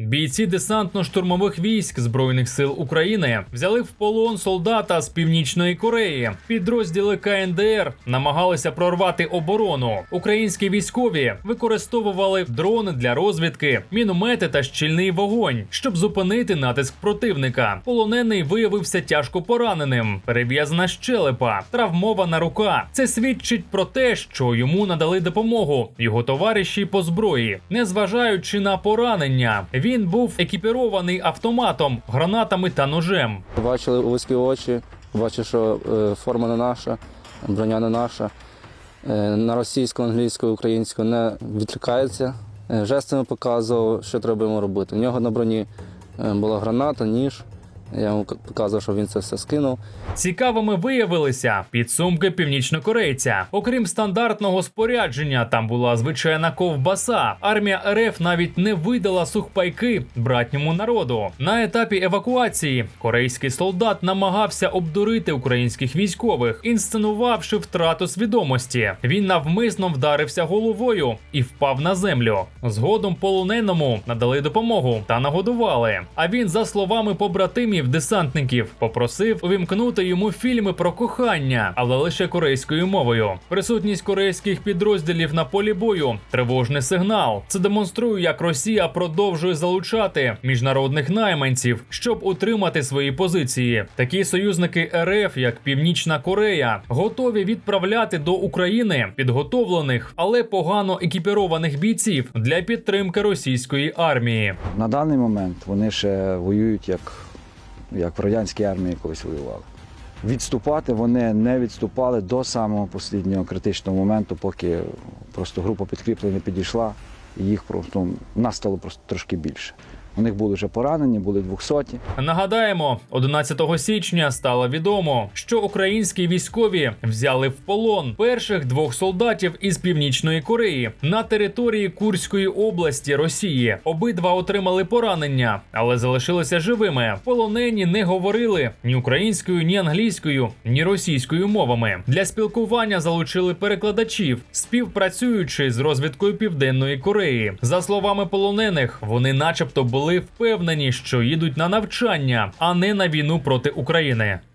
Бійці десантно-штурмових військ Збройних сил України взяли в полон солдата з північної Кореї. Підрозділи КНДР намагалися прорвати оборону. Українські військові використовували дрони для розвідки, міномети та щільний вогонь, щоб зупинити натиск противника. Полонений виявився тяжко пораненим, перев'язана щелепа, травмована рука. Це свідчить про те, що йому надали допомогу його товариші по зброї, незважаючи на поранення. Він був екіпірований автоматом, гранатами та ножем. Бачили вузькі очі, бачили, що е, форма не наша, броня не наша. Е, На російську, англійську, українську не відкликається. Е, Жестами показував, що треба йому робити. У нього на броні була граната, ніж. Я йому показував, що він це все скинув. Цікавими виявилися підсумки північнокорейця. Окрім стандартного спорядження, там була звичайна ковбаса. Армія РФ навіть не видала сухпайки братньому народу. На етапі евакуації корейський солдат намагався обдурити українських військових, інсценувавши втрату свідомості. Він навмисно вдарився головою і впав на землю. Згодом полоненому надали допомогу та нагодували. А він, за словами побратимів десантників, попросив увімкнути йому фільми про кохання, але лише корейською мовою. Присутність корейських підрозділів на полі бою тривожний сигнал. Це демонструє, як Росія продовжує залучати міжнародних найманців, щоб утримати свої позиції. Такі союзники РФ, як Північна Корея, готові відправляти до України підготовлених, але погано екіпірованих бійців для підтримки російської армії. На даний момент вони ще воюють як, як в радянській армії колись воювали. Відступати вони не відступали до самого останнього критичного моменту, поки просто група підкріплень не підійшла, і їх просто нас стало просто трошки більше. У них були вже поранені, були двохсоті. Нагадаємо, 11 січня стало відомо, що українські військові взяли в полон перших двох солдатів із північної Кореї на території Курської області Росії. Обидва отримали поранення, але залишилися живими. Полонені не говорили ні українською, ні англійською, ні російською мовами. Для спілкування залучили перекладачів, співпрацюючи з розвідкою Південної Кореї. За словами полонених, вони, начебто, були впевнені, що їдуть на навчання, а не на війну проти України.